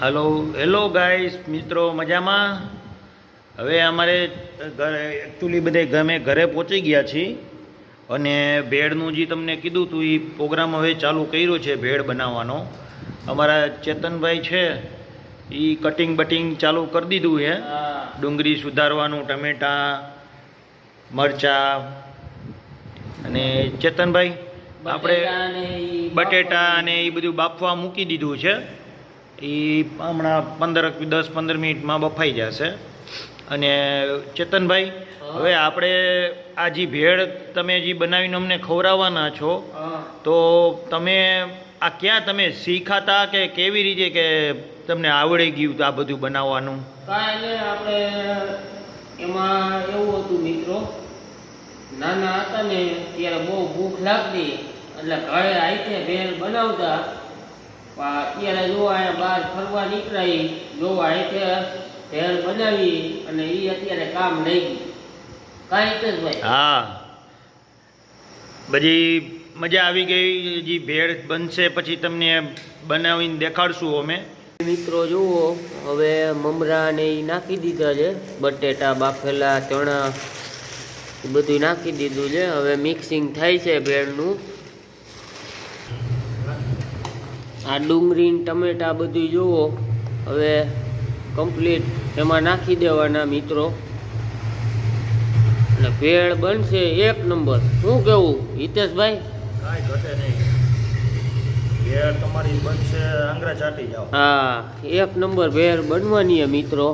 Hello hello guys મિત્રો મજામાં? હવે અમારે ઘરે એકચ્યુઅલી બધે ગમે ઘરે પહોંચી ગયા છીએ અને ભેળનું જે તમને કીધું હતું એ પ્રોગ્રામ હવે ચાલુ કર્યો છે ભેળ બનાવવાનો. અમારા ચેતનભાઈ છે એ કટિંગ બટિંગ ચાલુ કરી દીધું છે. ડુંગળી સુધારવાનું ટમેટા મરચાં અને ચેતનભાઈ આપણે બટેટા અને એ બધું બાફવા મૂકી દીધું છે. એ હમણાં પંદર દસ પંદર મિનિટમાં બફાઈ જશે. અને ચેતનભાઈ હવે આપણે આ જે ભેળ તમે જે બનાવીને અમને ખવડાવવાના છો તો તમે આ ક્યાં તમે શીખાતા કે કેવી રીતે કે તમને આવડી ગયું આ બધું બનાવવાનું? કાંઈ આપણે એમાં એવું હતું મિત્રો નાના હતા ને ત્યારે બહુ ભૂખ લાગતી એટલે ઘરે આઈતે ભેળ બનાવતા અત્યારે જોવા બહાર ફરવા નીકળાઈ જોવા આઈતે ભેળ બનાવી અને એ અત્યારે કામ નહીં કાંઈ જ ભાઈ હા. બધી મજા આવી ગઈ જે ભેળ બનશે પછી તમને બનાવીને દેખાડશું અમે. મિત્રો, જુઓ, હવે મમરા ને એ નાખી દીધા છે, બટેટા, બાફેલા, ચણા બધું નાખી દીધું છે. હવે મિક્સિંગ થાય છે ભેળનું. આ ડુંગળી ટમેટા બધું જુઓ. હવે કમ્પ્લીટ એમાં નાખી દેવાના મિત્રો. અને ભેળ બનશે એક નંબર. શું કેવું? હિતેશભાઈ? કાંઈ ઘટે નહીં. ભેળ તમારી બનશે આંગળા ચાટી જાઓ. હા એક નંબર ભેળ બનવાની છે મિત્રો.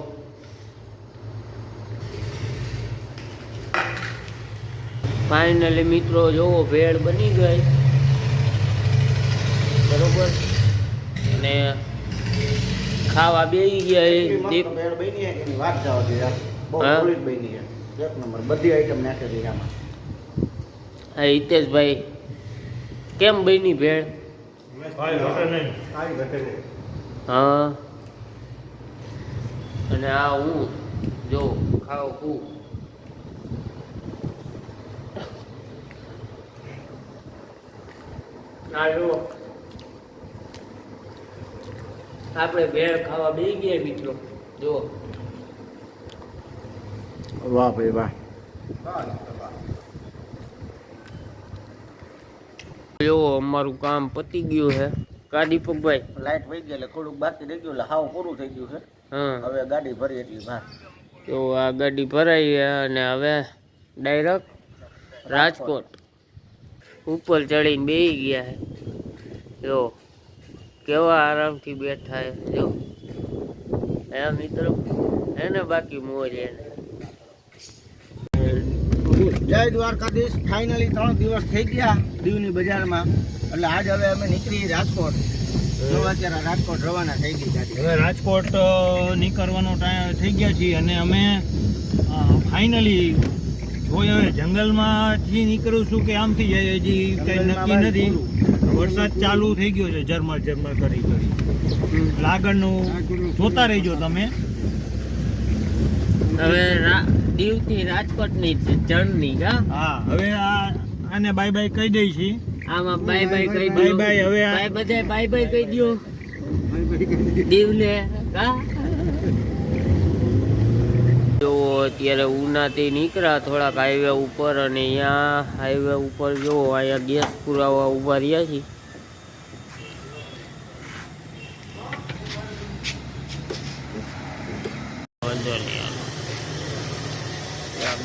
ફાઇનલી મિત્રો જોવો ભેળ બની ગઈ. બરોબર? અને ખાવા બેસી ગયા હા? હિતેશભાઈ કેમ બની ભેળ? હા. અને આ હું જો ખાવ હું ના જો. આપણે ભેળ ખાવા બે ગયા મિત્રો. જો વાહ ભાઈ વાહ. જો અમારું કામ પતી ગયું છે. કા દીપકભાઈ લાઈટ વહી ગઈ એટલે થોડુંક બાકી રહી ગયું એટલે હાવ પૂરું થઈ ગયું છે. હા. હવે ગાડી ભરી એટલી ભાર તો આ ગાડી ભરાઈ અને હવે ડાયરેક્ટ રાજકોટ. ઉપર ચડીને બેસી ગયા છે. જો. કેવા આરામથી બેઠા છે જો. એમ મિત્રો એને બાકી મોજ એને. જય દ્વારકાધીશ. ફાઇનલી ત્રણ દિવસ થઈ ગયા દીવની બજારમાં. એટલે આજ હવે અમે નીકળી રાજકોટ. અત્યારે રાજકોટ રવાના થઈ ગઈ હવે રાજકોટ નીકળવાનો ટાઈમ થઈ ગયા છીએ અને અમે ફાઇનલી જોઈએ હવે જંગલમાંથી નીકળું છું કે આમથી જઈએ હજી કંઈ નક્કી નથી. વરસાદ ચાલુ થઈ ગયો છે ઝરમર ઝરમર કરી કરી. લાગણનું જોતા રહેજો તમે. હવે દીવથી રાજકોટની જર્ની હા? હવે આ આને બાય બાય કહી દઈ છી. આમાં બાય બાય કહી બાય bye, હવે બાય બધાય બાય બાય કહી દો. દીવને કા જો અત્યારે ઉનાથી નીકળ્યા થોડાક હાઈવે ઉપર અને અહીંયા હાઈવે ઉપર જો અહીંયા ગેસ પુરાવા ઊભા રહ્યા છે વાંધો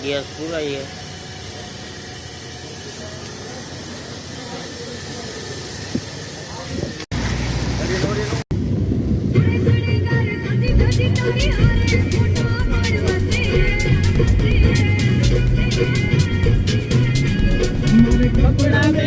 ગેસ પુરાઈએ.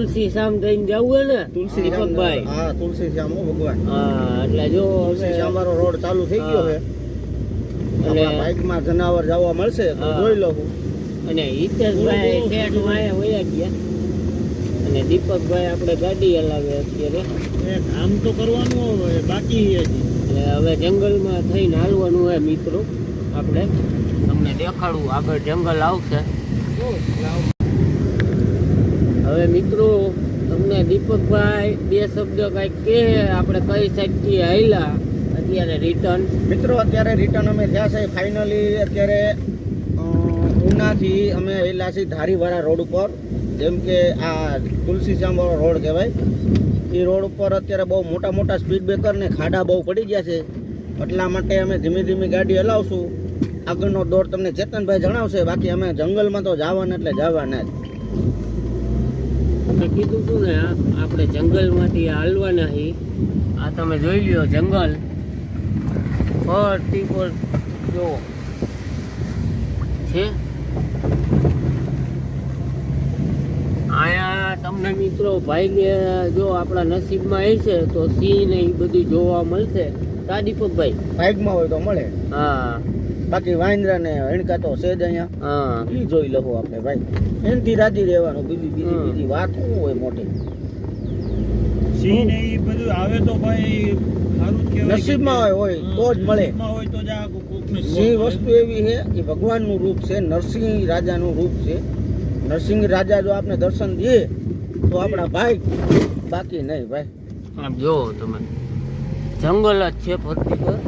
તુલસી શ્યામ થઈને જવું ને તુલસી દીપકભાઈ હા તુલસી શ્યામ ભગવાન. હા એટલે જો તુલસી શ્યામ વાળો રોડ ચાલુ થઈ ગયો છે. એટલે આપણા બાઇકમાં જનાવર જવા મળશે તો જોઈ લઉં. અને હિતેશભાઈ શેઠ વાયા વયા ગયા અને દીપકભાઈ આપણે ગાડી હલાવે અત્યારે. કામ તો કરવાનું હવે બાકી એટલે હવે જંગલમાં થઈને હાલવાનું હોય મિત્રો આપણે. તમને દેખાડું આગળ જંગલ આવશે. હવે મિત્રો, તમને દીપકભાઈ બે શબ્દ કાંઈક કહે, આપણે કઈ સાઈડથી હાલ્યા અત્યારે રિટર્ન મિત્રો, અત્યારે રિટર્ન અમે થયા છે. ફાઇનલી અત્યારે ઉનાથી અમે આવેલા છીએ ધારીવાળા રોડ ઉપર. જેમ કે આ તુલસી શ્યામ રોડ કહેવાય. એ રોડ ઉપર અત્યારે બહુ મોટા મોટા સ્પીડ બ્રેકર ને ખાડા બહુ પડી ગયા છે. એટલા માટે અમે ધીમે ધીમે ગાડી હલાવશું. આગળનો દોર તમને ચેતનભાઈ જણાવશે. બાકી અમે જંગલમાં તો જવાના એટલે જવાના જ. મેં કીધું હતું ને આપણે જંગલમાંથી હાલવાના હી આ તમે જોઈ લ્યો જંગલ. ફરતી પર જો. છે? અહીંયા તમને મિત્રો ભાઈને જો આપણા નસીબમાં હશે તો સિંહ ને એ બધું જોવા મળશે. તાદીપકભાઈ. બાઇકમાં હોય તો મળે. હા. બાકી વાંદરા ને હણકા તો છે જ અહીંયા. એ જોઈ લઉં આપણે ભાઈ. એનથી રાજી રહેવાનું બીજી બીજી. બીજી વાત શું હોય મોટી? સિંહ ને એ બધું આવે તો ભાઈ સારું જ કહેવાય નસીબમાં હોય હોય તો જ મળે. નસીબમાં હોય તો જ આ કોકને સિંહ વસ્તુ એવી છે કે ભગવાનનું રૂપ છે નરસિંહ રાજાનું રૂપ છે. નરસિંહ રાજા જો આપણે દર્શન દે તો આપણા ભાઈ બાકી નહીં ભાઈ. આમ જો તમે. જંગલ જ છે ફરતી પર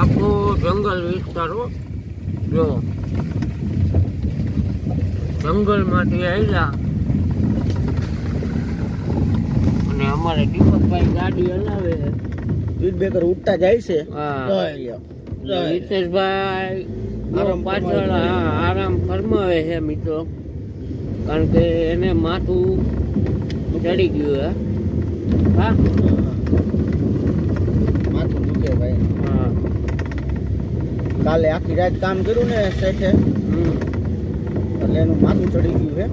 આખો જંગલ વિસ્તારો જો જંગલમાંથી આવ્યા અને અમારે દીપકભાઈ ગાડી હલાવે. છે. સ્પીડ ઉઠતા જાય છે. હિતેશભાઈ આરામ પાછળ હા, આરામ ફરમાવે છે મિત્રો. કારણ કે એને માથું ચડી ગયું હે હા માથું દુખે ભાઈ હા કાલે આખી રાત કામ કર્યું ને શેઠે. એટલે એનું માથું ચડી ગયું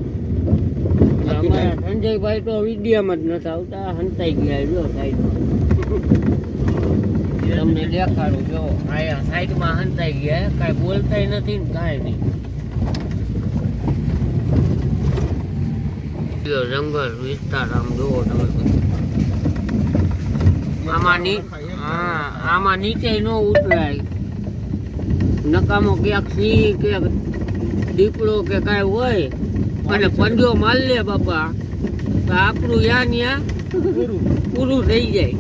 છે સંજયભાઈ તો વિડીયામાં જ નથી આવતા હંતાઈ ગયા જો સાઈડ તમને દેખાડું જો આયા સાઈડમાં હંતાઈ ગયા કાંઈ બોલતાય નથી ને કાંઈ નહીં. જંગલ વિસ્તાર આમ જોવો તમે આમાં ની હા આમાં નીચે ન ઉતરાય. નકામો ક્યાંક સિંહ કે દીપડો કે કાંઈ હોય, અને પંજો માલ લે બાપા, તો આપણું યા ન્યા પૂરું થઈ જાય.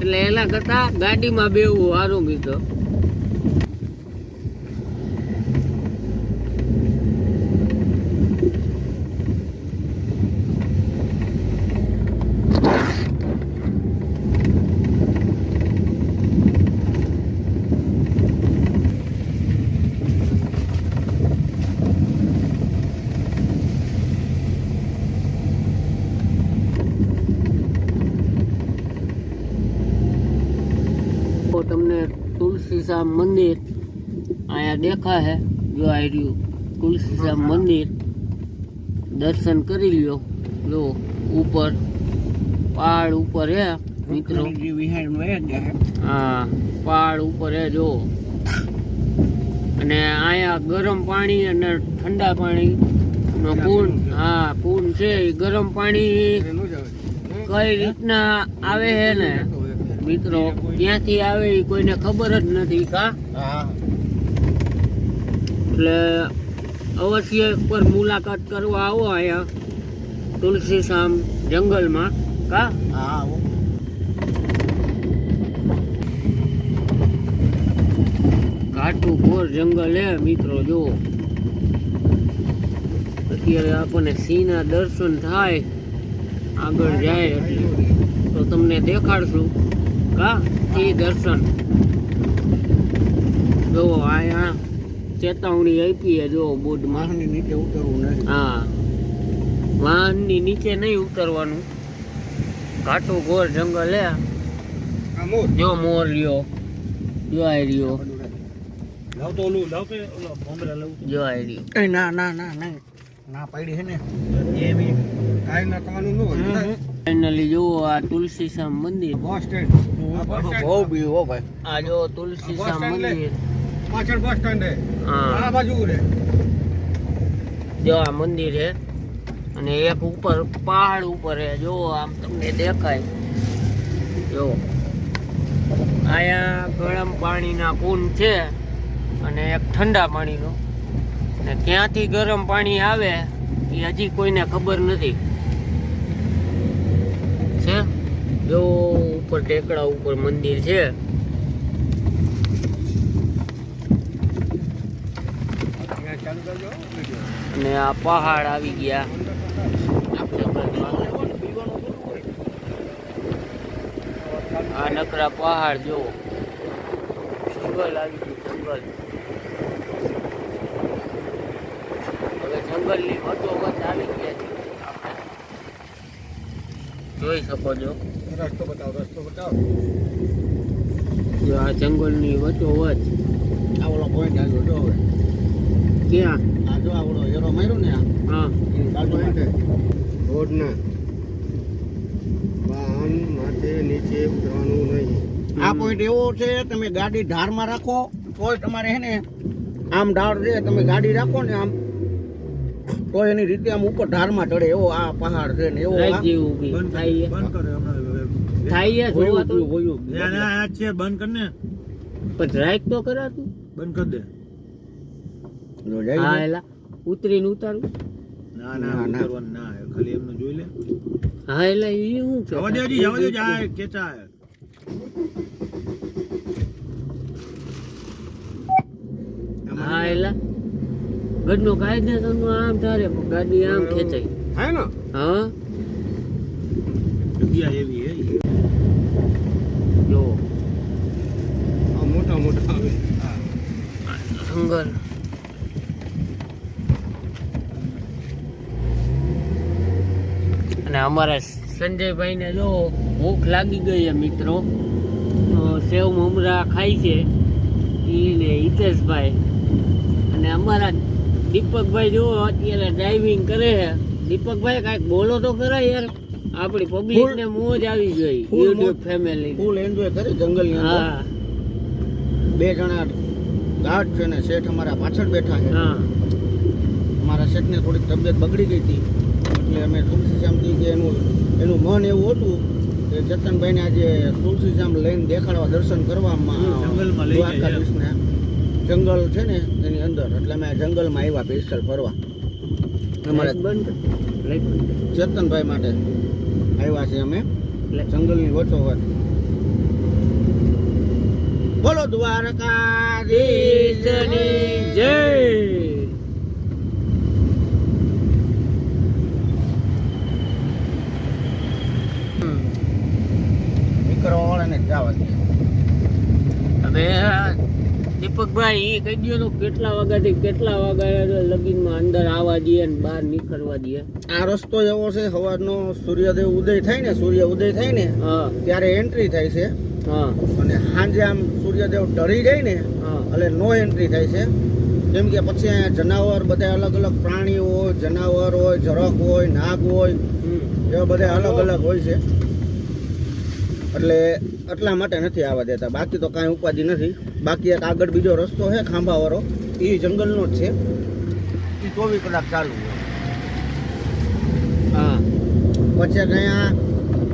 એટલે એના કરતાં ગાડીમાં બેવું સારું મિત્રો તો તમને તુલસી શ્યામ મંદિર અહીંયા દેખા હે જો આ રહ્યું તુલસી શ્યામ મંદિર દર્શન કરી લ્યો જો ઉપર પહાડ ઉપર હે મિત્રો હા પહાડ ઉપર હે જો અને અહીંયા ગરમ પાણી અને ઠંડા પાણી નો પૂન હા પૂન છે. ગરમ પાણી કઈ રીતના આવે છે ને? મિત્રો ક્યાંથી આવે એ કોઈને ખબર જ નથી કા? એટલે અવશ્ય પર મુલાકાત કરવા આવો અહીંયા તુલસી શામ જંગલમાં કા? હા. ઘાટું ઘોર જંગલ હે મિત્રો જો અત્યારે આપણને સિંહના દર્શન થાય આગળ જાય એટલે. તો તમને દેખાડશું. કા? એ દર્શન. જો અહીંયા ચેતવણી આપી છે જો બોર્ડમાં. માણસની નીચે ઉતરવું નથી હા. વાહનની નીચે નહીં ઉતરવાનું. ઘાટું ઘોર જંગલ હે. જો મોર લ્યો. જો આ રહ્યો લાવ તો ઓલું લાવ કે ઓલો ભોંગરા લાવ જો આ રહ્યો એ ના ના ના ના. ના પડી છે ને. એમ કાંઈ ના થવાનું ન હોય ફાઇનલી જુઓ આ તુલસી શ્યામ મંદિર. બસ બહુ ભીડ હો ભાઈ. આ જો તુલસી શ્યામ મંદિર. પાછળ બસ સ્ટેન્ડ હે. હા બાજુ રે. જો આ મંદિર હે અને એક ઉપર પહાડ ઉપર હે જો આમ તમને દેખાય. જો અહીંયા ગરમ પાણીના કુંડ છે અને એક ઠંડા પાણીનો. ને ક્યાંથી ગરમ પાણી આવે એ હજી કોઈને ખબર નથી છે જો ઉપર ટેકડા ઉપર મંદિર છે. અને આ પહાડ આવી ગયા. આ નકરા પહાડ જો. જંગલ આવી ગયું, જંગલ. હવે જંગલની વચ્ચોવચ્ચ આવી ગયા છે. જોઈ શકો છો. રસ્તો બતાવો રસ્તો બતાવો. આ જંગલની વચ્ચો વચ આવડો પોઈન્ટ આવ્યો જો હવે. ક્યાં? આ જો આવડો હેરો માર્યો ને આ હા. રોડના. વાહન માથે નીચે ઉતરવાનું નહીં. આ પોઈન્ટ એવો છે તમે ગાડી ધારમાં રાખો તોય તમારે હે ને આમ ઢાળ છે તમે ગાડી રાખો ને આમ તો એની રીતે આમ ઉપર ઢારમાં ચડે. એવો આ પહાડ છે ને એવો બંધ કરે હમણાં થાય જોવા તો. આ છે બંધ કર ને. પણ ડ્રાઈક તો કરાતું બંધ કર દે. હા. એલા ઉતરીને ઉતારું. ના ના, ના ના. ખાલી એમને જોઈ લે. હા એટલે એ શું જવા દેજી જવા દેજી આ કેચા હા એલા. ગઢનો કાયદેસરનું આમ તારે ગાડી આમ ખેંચાય. ને? હા. જગ્યા એવી હે ઈ. જો આ મોટા મોટા આવે જંગલ અને અમારા સંજયભાઈને જો ભૂખ લાગી ગઈ છે મિત્રો. તો સેવ મમરા ખાય છે. એને હિતેશભાઈ. અને અમારા દીપકભાઈ જુઓ અત્યારે ડ્રાઇવિંગ કરે છે. દીપકભાઈ કાંઈક બોલો તો ખરા યાર. આપણી પબ્લિક ને મોજ આવી ગઈ. યુટ્યુબ ફેમિલી ફૂલ એન્જોય કરી જંગલ હા. બે જણા ગાર્ડ છે ને શેઠ અમારા પાછળ બેઠા છે. અમારા શેઠને થોડીક તબિયત બગડી ગઈ હતી. એટલે અમે તુલસીશ્યામથી કે એનું એનું મન એવું હતું કે જતનભાઈને આજે તુલસીશ્યામ લઈને દેખાડવા દર્શન કરવામાં દ્વારકાધીશને. જંગલ છે ને એની અંદર એટલે અમે જંગલમાં આવ્યા પેસ્ટલ ફરવા. અમારે. ચેતનભાઈ માટે આવ્યા છે અમે. જંગલની વચ્ચોવચ. બોલો દ્વારકાધીશની જય. દીપકભાઈ એ કહી દો તો કેટલા વાગ્યાથી કેટલા વાગ્યા લગીનમાં અંદર આવવા દઈએ ને બહાર નીકળવા દઈએ. આ રસ્તો એવો છે સવારનો સૂર્યોદય ઉદય થાય ને સૂર્ય ઉદય થાય ને હા. ત્યારે એન્ટ્રી થાય છે. હા. અને સાંજે આમ સૂર્યદેવ ઢળી જાય ને એટલે નો એન્ટ્રી થાય છે. કેમ કે પછી અહીંયા જનાવર બધા અલગ અલગ પ્રાણીઓ હોય જનાવર હોય ઝરક હોય નાગ હોય. એવા બધા અલગ અલગ હોય છે. એટલે એટલા માટે નથી આવવા દેતા. બાકી તો કાંઈ ઉપાધિ નથી. બાકી એક આગળ બીજો રસ્તો છે ખાંભાવાળો. એ જંગલનો જ છે. એ ચોવીસ કલાક ચાલુ હોય. હા. પછી અહીંયા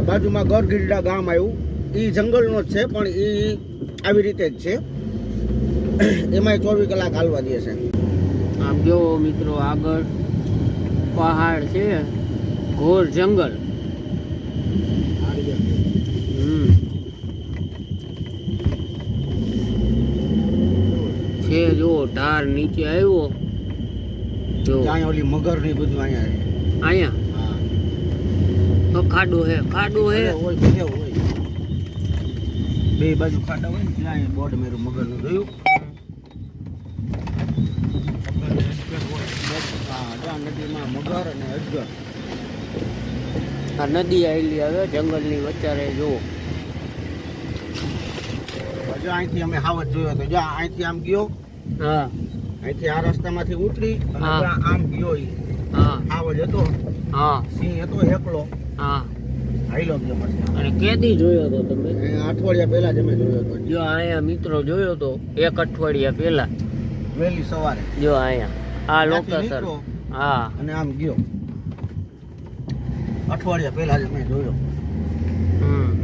બાજુમાં ગરગીરડા ગામ આવ્યું. એ જંગલનો જ છે પણ એ આવી રીતે જ છે. એમાંય ચોવીસ કલાક હાલવા દે છે. આમ જો મિત્રો આગળ પહાડ છે ઘોર જંગલ. છે જો ઢાર નીચે આવ્યો. જો. ત્યાં ઓલી મગરની બધું અહીંયા અહીંયા? તો ખાડો હે ખાડો હે. બે બાજુ ખાડા હોય ને ત્યાં બોર્ડ મેરું મગરનું જોયું. નદીમાં મગર અને અજગર. આ નદી આવેલી હવે જંગલની વચ્ચે જુઓ. જો અહીંથી અમે હાવજ જોયો તો જો અહીંથી આમ ગયો. હા. અહીંથી આ રસ્તામાંથી ઉતરી અને આમ ગયો હા. હાવજ હતો. હા. સિંહ હતો એકલો. હા. હાઈલો ગયો પછી. અને કેદી જોયો તો તમે? અઠવાડિયા પહેલા જ અમે જોયો તો જો અહીંયા મિત્રો જોયો તો એક અઠવાડિયા પહેલા. વહેલી સવારે. જો અહીંયા. આ લોકેશન હા. અને આમ ગયો. અઠવાડિયા પહેલા જ મેં જોયો. હમ.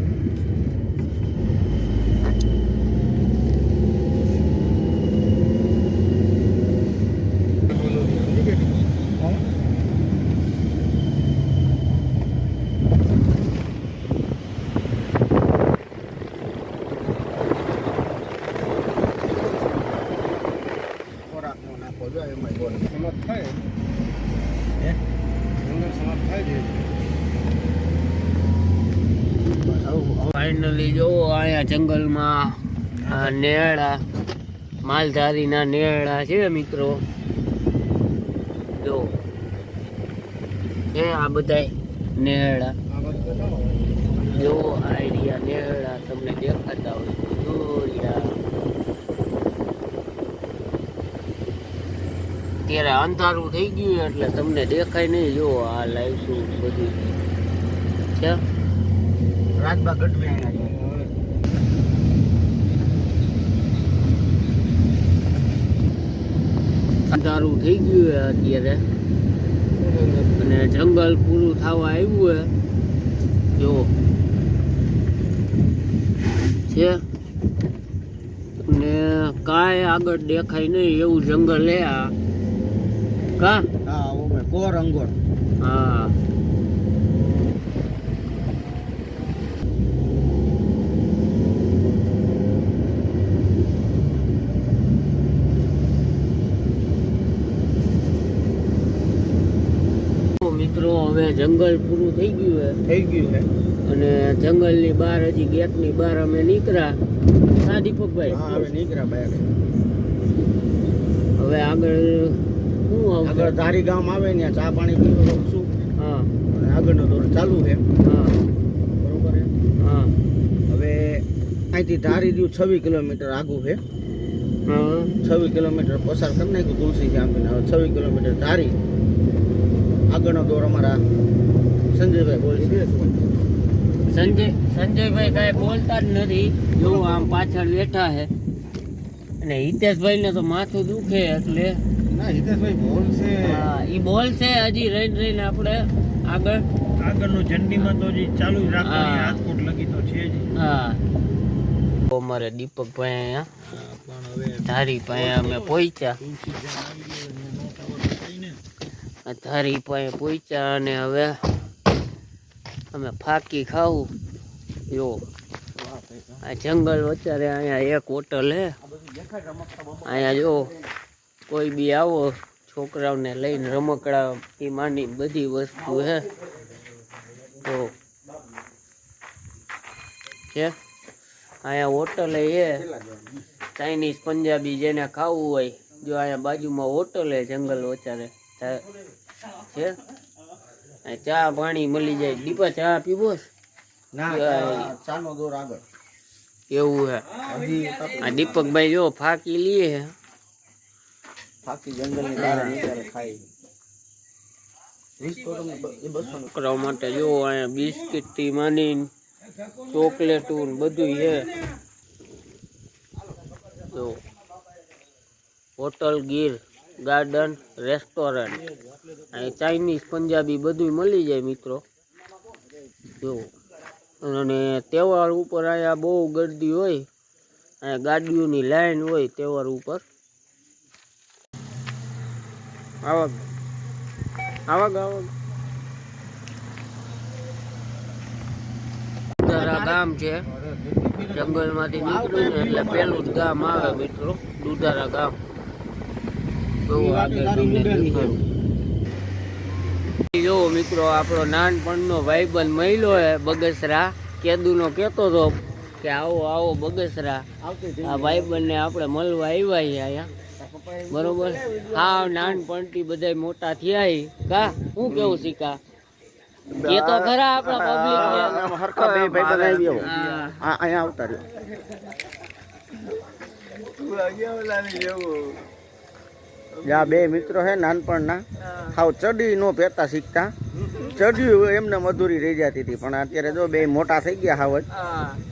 ખોરાકનો નાખો જો એમાં સમાપ્ત થાય સમાપ્ત થાય છે બસ આવું આવું. ફાઇનલી જો અહીંયા જંગલમાં આ નેળા, માલધારીના નેરડા છે મિત્રો જો છે આ બાજુ બતાવો. જો આઈડિયા નેળા તમને દેખાતા હોય તો જોયા ત્યારે અંધારું થઈ ગયું એટલે તમને દેખાય નહીં. જો આ લાઈવ શું બધું. છે રાજબા ગઢવી અંધારું થઈ ગયું છે અત્યારે. અને જંગલ પૂરું થવા આવ્યું છે. જો. છે. ને કાંઈ આગળ દેખાય નહીં એવું જંગલ હે આ. કા? હા ઓમે કોર અંગોર. હા. મિત્રો હવે જંગલ પૂરું થઈ ગયું થઈ ગયું છે છે અને જંગલની બહાર હજી ગેટની બહાર અમે નીકળ્યા. હા દીપકભાઈ. હા હવે નીકળ્યા બહાર. હવે આગળ શું આગળ ધારી ગામ આવે ને ચા પાણી પીવું છું. હા. અને આગળનો દોર ચાલુ છે. હા. બરોબર છે? હા. હવે અહીંથી ધારી દઉં છવ્વીસ કિલોમીટર આગું છે. હા. છવ્વીસ કિલોમીટર પસાર કરી નાખ્યું તુલસી ગામથી હવે છવ્વીસ કિલોમીટર ધારી આગળનો દોર અમારા સંજયભાઈ બોલી બોલશે. સંજય સંજયભાઈ કાંઈ બોલતા જ નથી. જો આમ પાછળ બેઠા છે. અને હિતેશભાઈને તો માથું દુખે એટલે ના હિતેશભાઈ બોલશે હા, ઈ બોલશે હજી રહીને રહીને આપણે આગળ. આગળનું જંડીમાં તો હજી ચાલુ જ રાખવાની હા. રાજકોટ લગી તો છે જ. હા. અમારે દીપકભાઈ અહીંયા પણ હવે ધારી પાસે અમે પહોંચ્યા. ધારી પાસે પહોંચ્યા અને હવે અમે ફાકી ખાવું. જો આ જંગલ વચ્ચે અહીંયા એક હોટલ હે. અહીંયા જો કોઈ બી આવો છોકરાઓને લઈને રમકડા થી માની બધી વસ્તુ હે. તો છે? અહીંયા હોટલ એ ચાઇનીઝ પંજાબી જેને ખાવું હોય જો અહીંયા બાજુમાં હોટલ હે જંગલ વચારે છે? ચા પાણી મળી જાય. દીપા ચા પીવો ચાનો દોર આગળ. એવું હે. આ દીપકભાઈ જો ફાકી લીએ ફાકી જંગલની બહાર નીકળે ખાઈ છોકરાઓ માટે જો અહીંયા બિસ્કિટથી માની ચોકલેટ બધું છે. Hotel, Gir, garden, restaurant. અહીં ચાઇનીઝ, પંજાબી બધું મળી જાય મિત્રો. જો. અને તહેવાર ઉપર અહીંયા બહુ ગરદી હોય. અહીંયા ગાડીઓની લાઈન હોય તહેવાર ઉપર. આવક આવક આવક ગામ છે. જંગલમાંથી નીકળ્યું ને એટલે પેલું જ ગામ આવે મિત્રો દુધારા ગામ બહુ આગળ તમને. જો મિત્રો આપણો નાનપણનો ભાઈબંધ મહિલો હે બગસરા. કેદુનો કહેતો હતો કે આવો આવો બગસરા. આ ભાઈબંધને આપણે મળવા આવ્યા છીએ અહીંયા. બરોબર? હા નાનપણથી બધા મોટા થયા કા? શું કેવું શીખા? એ તો ખરા આપણા પબ્લિક હરખા બે ભાઈ બધા આવી હા. અહીંયા આવતા રહ્યો. યા બે મિત્રો હે નાનપણના હાવ ચડી નો પહેતા શીખતા. ચડ્યું એમને મધુરી રહી જતી હતી પણ અત્યારે જો બે મોટા થઈ ગયા હાવ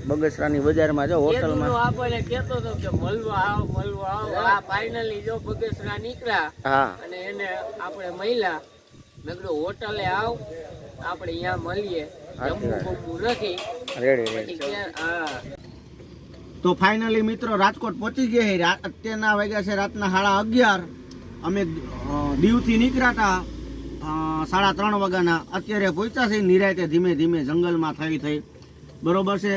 બગસરાની બજારમાં જો હોટલમાં. કેદુનો આપણને કહેતો હતો કે મળવા આવ મળવા આવ. આ ફાઇનલી જો બગસરા નીકળ્યા હા. અને એને આપણે મહિલા મેં હોટલે આવ આપણે અહીંયા મળીએ. તો ફાઇનલી મિત્રો રાજકોટ પહોંચી ગયા છે. અત્યારના વાગ્યા છે રાતના સાડા અગિયાર. અમે દીવથી નીકળ્યા હતા સાડા ત્રણ વાગ્યાના. અત્યારે પહોંચ્યા છે નિરાયતે ધીમે ધીમે જંગલમાં થઈ થઈ. બરોબર છે?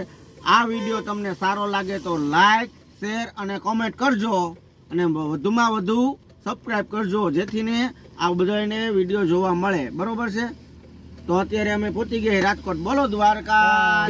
આ વીડિયો તમને સારો લાગે તો લાઈક, શેર અને કોમેન્ટ કરજો અને વધુમાં વધુ સબસ્ક્રાઈબ કરજો જેથી ને આ બધાને વીડિયો જોવા મળે. બરોબર છે? તો અત્યારે અમે પહોંચી ગયા રાજકોટ બોલો દ્વારકા.